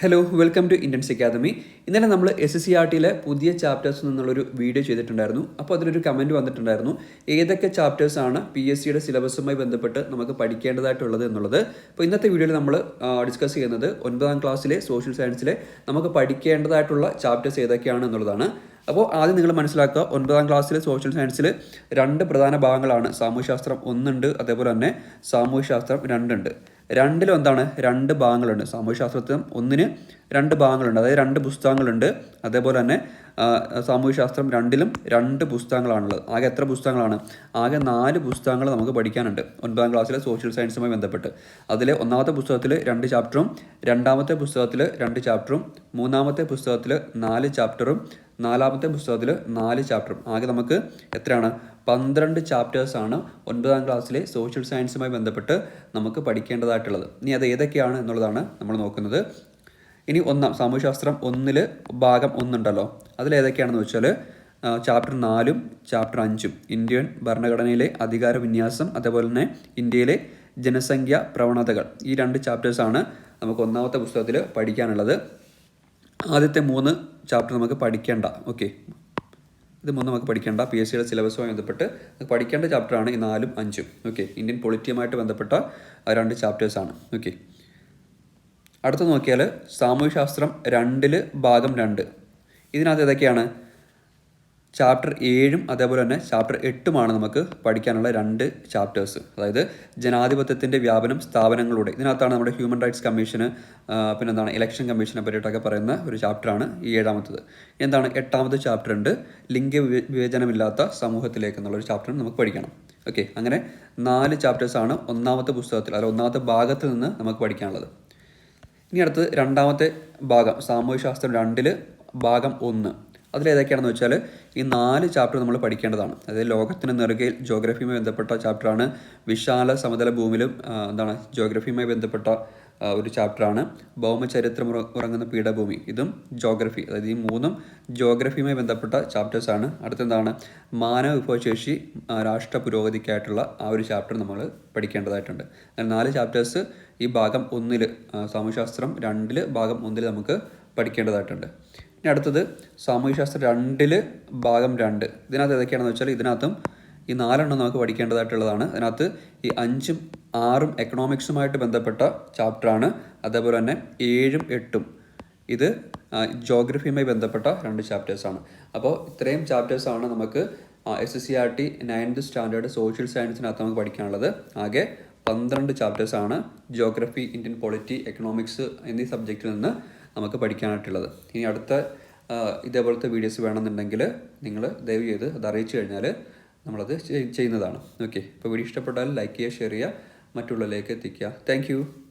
Hello welcome to Indians academy ഇന്നലെ നമ്മൾ S S C R ടിയിലെ പുതിയ ചാപ്റ്റേഴ്സ് നിന്നുള്ളൊരു വീഡിയോ ചെയ്തിട്ടുണ്ടായിരുന്നു. അപ്പോൾ അതിലൊരു കമന്റ് വന്നിട്ടുണ്ടായിരുന്നു. ഏതൊക്കെ ചാപ്റ്റേഴ്സ് ആണ് പി എസ് സിയുടെ സിലബസുമായി ബന്ധപ്പെട്ട് നമുക്ക് പഠിക്കേണ്ടതായിട്ടുള്ളത് എന്നുള്ളത്. അപ്പോൾ ഇന്നത്തെ വീഡിയോയിൽ നമ്മൾ ഡിസ്കസ് ചെയ്യുന്നത് ഒൻപതാം ക്ലാസ്സിലെ സോഷ്യൽ സയൻസിലെ നമുക്ക് പഠിക്കേണ്ടതായിട്ടുള്ള ചാപ്റ്റേഴ്സ് ഏതൊക്കെയാണ് എന്നുള്ളതാണ്. അപ്പോൾ ആദ്യം നിങ്ങൾ മനസ്സിലാക്കുക ഒൻപതാം ക്ലാസ്സിലെ സോഷ്യൽ സയൻസിൽ രണ്ട് പ്രധാന ഭാഗങ്ങളാണ് സാമൂഹ്യശാസ്ത്രം ഒന്നുണ്ട് അതേപോലെ തന്നെ സാമൂഹ്യശാസ്ത്രം രണ്ടുണ്ട്. രണ്ടിലും എന്താണ്? രണ്ട് ഭാഗങ്ങളുണ്ട്. സാമൂഹ്യശാസ്ത്രത്തിനും ഒന്നിന് രണ്ട് ഭാഗങ്ങളുണ്ട്. അതായത് രണ്ട് പുസ്തകങ്ങളുണ്ട്. അതേപോലെ തന്നെ സാമൂഹ്യശാസ്ത്രം രണ്ടിലും രണ്ട് പുസ്തകങ്ങളാണുള്ളത്. ആകെ എത്ര പുസ്തകങ്ങളാണ്? ആകെ നാല് പുസ്തകങ്ങൾ നമുക്ക് പഠിക്കാനുണ്ട്. ഒൻപതാം ക്ലാസ്സിലെ സോഷ്യൽ സയൻസുമായി ബന്ധപ്പെട്ട്. അതിലെ ഒന്നാമത്തെ പുസ്തകത്തിൽ രണ്ട് ചാപ്റ്ററും രണ്ടാമത്തെ പുസ്തകത്തിൽ രണ്ട് ചാപ്റ്ററും മൂന്നാമത്തെ പുസ്തകത്തിൽ നാല് ചാപ്റ്ററും നാലാമത്തെ പുസ്തകത്തിൽ നാല് ചാപ്റ്ററും ആകെ നമുക്ക് എത്രയാണ്? പന്ത്രണ്ട് ചാപ്റ്റേഴ്സാണ് ഒൻപതാം ക്ലാസ്സിലെ സോഷ്യൽ സയൻസുമായി ബന്ധപ്പെട്ട് നമുക്ക് പഠിക്കേണ്ടതായിട്ടുള്ളത്. ഇനി അത് ഏതൊക്കെയാണ് എന്നുള്ളതാണ് നമ്മൾ നോക്കുന്നത്. ഇനി ഒന്നാം സാമൂഹ്യശാസ്ത്രം ഒന്നിൽ ഭാഗം ഒന്നുണ്ടല്ലോ. അതിലേതൊക്കെയാണെന്ന് വെച്ചാൽ ചാപ്റ്റർ നാലും ചാപ്റ്റർ അഞ്ചും. ഇന്ത്യൻ ഭരണഘടനയിലെ അധികാര വിന്യാസം അതേപോലെ തന്നെ ഇന്ത്യയിലെ ജനസംഖ്യ പ്രവണതകൾ. ഈ രണ്ട് ചാപ്റ്റേഴ്സാണ് നമുക്ക് ഒന്നാമത്തെ പുസ്തകത്തിൽ പഠിക്കാനുള്ളത്. ആദ്യത്തെ മൂന്ന് ചാപ്റ്റർ നമുക്ക് പഠിക്കേണ്ട ഓക്കെ ഇത് മൂന്ന് നമുക്ക് പഠിക്കേണ്ട പി എസ് സിയുടെ സിലബസുമായി ബന്ധപ്പെട്ട് പഠിക്കേണ്ട ചാപ്റ്ററാണ് ഈ നാലും അഞ്ചും ഓക്കെ ഇന്ത്യൻ പൊളിറ്റിയുമായിട്ട് ബന്ധപ്പെട്ട രണ്ട് ചാപ്റ്റേഴ്സാണ് ഓക്കെ അടുത്ത നോക്കിയാൽ സാമൂഹ്യശാസ്ത്രം രണ്ടിൽ ഭാഗം രണ്ട്. ഇതിനകത്ത് ഏതൊക്കെയാണ്? ചാപ്റ്റർ ഏഴും അതേപോലെ തന്നെ ചാപ്റ്റർ എട്ടുമാണ് നമുക്ക് പഠിക്കാനുള്ള രണ്ട് ചാപ്റ്റേഴ്സ് അതായത് ജനാധിപത്യത്തിന്റെ വ്യാപനം സ്ഥാപനങ്ങളുടെ. ഇതിനകത്താണ് നമ്മുടെ ഹ്യൂമൻ റൈറ്റ്സ് കമ്മീഷന് പിന്നെ എന്താണ് ഇലക്ഷൻ കമ്മീഷനെ പറ്റിയിട്ടൊക്കെ പറയുന്ന ഒരു ചാപ്റ്ററാണ് ഈ ഏഴാമത്തത്. എന്താണ് എട്ടാമത്തെ ചാപ്റ്റർ ഉണ്ട്? ലിംഗ വിവേ- വിവേചനമില്ലാത്ത സമൂഹത്തിലേക്ക് എന്നുള്ളൊരു ചാപ്റ്റർ നമുക്ക് പഠിക്കണം. ഓക്കെ അങ്ങനെ നാല് ചാപ്റ്റേഴ്സാണ് ഒന്നാമത്തെ പുസ്തകത്തിൽ അല്ല ഒന്നാമത്തെ ഭാഗത്ത് നിന്ന് നമുക്ക് പഠിക്കാനുള്ളത്. ഇനി അടുത്തത് രണ്ടാമത്തെ ഭാഗം സാമൂഹ്യശാസ്ത്രം രണ്ടിൽ ഭാഗം ഒന്ന്. അതിലേതൊക്കെയാണെന്ന് വെച്ചാൽ ഈ നാല് ചാപ്റ്റർ നമ്മൾ പഠിക്കേണ്ടതാണ്. അതായത് ലോകത്തിന് നെറുകയിൽ ജോഗ്രഫിയുമായി ബന്ധപ്പെട്ട ചാപ്റ്ററാണ് വിശാല സമതല ഭൂമിയിലും എന്താണ് ജോഗ്രഫിയുമായി ബന്ധപ്പെട്ട ഒരു ചാപ്റ്ററാണ് ഭൗമചരിത്രം ഉറ- ഉറങ്ങുന്ന പീഠഭൂമി ഇതും ജോഗ്രഫി അതായത് ഈ മൂന്നും ജോഗ്രഫിയുമായി ബന്ധപ്പെട്ട ചാപ്റ്റേഴ്സാണ് അടുത്തെന്താണ് മാനവ വിഭവശേഷി രാഷ്ട്ര പുരോഗതിക്കായിട്ടുള്ള ആ ഒരു ചാപ്റ്റർ നമ്മൾ പഠിക്കേണ്ടതായിട്ടുണ്ട്. അങ്ങനെ നാല് ചാപ്റ്റേഴ്സ് ഈ ഭാഗം ഒന്നിൽ സാമൂഹ്യശാസ്ത്രം രണ്ടിൽ ഭാഗം ഒന്നിൽ നമുക്ക് പഠിക്കേണ്ടതായിട്ടുണ്ട്. ഇനി അടുത്തത് സാമൂഹ്യശാസ്ത്രം രണ്ടിൽ ഭാഗം രണ്ട്. ഇതിനകത്ത് ഏതൊക്കെയാണെന്ന് വെച്ചാൽ ഇതിനകത്തും ഈ നാലെണ്ണം നമുക്ക് പഠിക്കേണ്ടതായിട്ടുള്ളതാണ്. അതിനകത്ത് ഈ അഞ്ചും ആറും എക്കണോമിക്സുമായിട്ട് ബന്ധപ്പെട്ട ചാപ്റ്ററാണ്. അതേപോലെ തന്നെ ഏഴും എട്ടും. ഇത് ജോഗ്രഫിയുമായി ബന്ധപ്പെട്ട രണ്ട് ചാപ്റ്റേഴ്സാണ്. അപ്പോൾ ഇത്രയും ചാപ്റ്റേഴ്സാണ് നമുക്ക് S S C R T ninth standard social സയൻസിനകത്ത് നമുക്ക് പഠിക്കാനുള്ളത്. ആകെ പന്ത്രണ്ട് ചാപ്റ്റേഴ്സാണ്. ജോഗ്രഫി ഇന്ത്യൻ പോളിറ്റി എക്കണോമിക്സ് എന്നീ സബ്ജക്റ്റിൽ നിന്ന് നമുക്ക് പഠിക്കാനായിട്ടുള്ളത്. ഇനി അടുത്ത ഇതേപോലത്തെ വീഡിയോസ് വേണമെന്നുണ്ടെങ്കിൽ നിങ്ങൾ ദയവ് ചെയ്ത് അത് അറിയിച്ചു കഴിഞ്ഞാൽ നമ്മളത് ചെയ്- ചെയ്യുന്നതാണ്. ഓക്കെ അപ്പോൾ വീഡിയോ ഇഷ്ടപ്പെട്ടാൽ ലൈക്ക് ചെയ്യുക ഷെയർ ചെയ്യുക മറ്റുള്ളവരിലേക്ക് എത്തിക്കുക. താങ്ക്